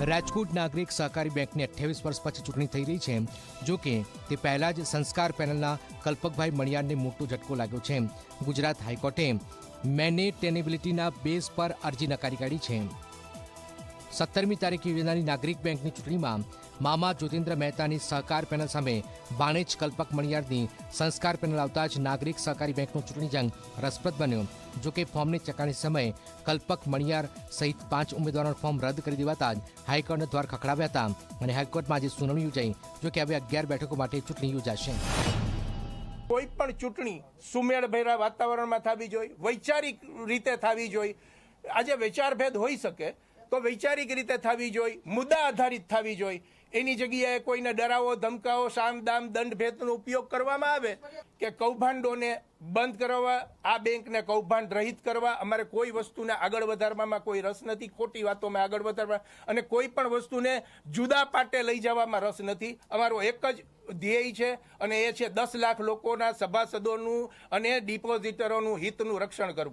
રાજકોટ નાગરિક સહકારી બેંકની અઠ્યાવીસ વર્ષ પછી ચૂંટણી થઈ રહી છે. જો કે, તે પહેલા જ સંસ્કાર પેનલના કલ્પકભાઈ મણિયારને મોટો ઝટકો લાગ્યો છે. ગુજરાત હાઈકોર્ટે મેનેટેનેબિલિટીના બેઝ પર અરજી નકારી કાઢી છે. સત્તરમી તારીખે યોજાનારી નાગરિક બેંકની ચૂંટણીમાં મામા જ્યોતિન્દ્ર મહેતાની સહકાર પેનલ સામે બાણેજ કલ્પક મણિયારની સંસ્કાર પેનલ આવતા જ નાગરિક સહકારી બેંકનો ચૂંટણી જંગ રસપ્રદ બન્યો. જો કે ફોર્મની ચકાસણી સમયે કલ્પક મણિયાર સહિત પાંચ ઉમેદવારોનું ફોર્મ રદ કરી દેવાતા જ હાઈકોર્ટના દ્વાર ખખડાવ્યા હતા અને હાઈકોર્ટમાં આજે સુનાવણી યોજાઈ, જો કે હવે અગિયાર બેઠકો માટે ચૂંટણી યોજાશે. કોઈ પણ ચૂંટણી સુમેળભેરા વાતાવરણમાં થવી જોઈએ, વૈચારિક રીતે થવી જોઈએ. આજે વિચારભેદ હોઈ શકે તો વૈચારિક રીતે થવી જોઈએ મુદ્દા આધારિત થવી જોઈએ એની જગ્યાએ કોઈને ડરાવો, ધમકાવો સામ દામ દંડ ભેદનો ઉપયોગ કરવામાં આવે કે કૌભાંડોને બંધ કરવા, આ બેંકને કૌભાંડ રહિત કરવા. અમારે કોઈ વસ્તુને આગળ વધારવામાં કોઈ રસ નથી, ખોટી વાતોમાં આગળ વધારવા. અને કોઈ પણ વસ્તુને જુદા પાટે લઈ જવામાં રસ નથી. અમારો એક જ ધ્યેય છે અને એ છે દસ લાખ લોકોના સભાસદોનું અને ડિપોઝિટરોનું હિતનું રક્ષણ કરવું.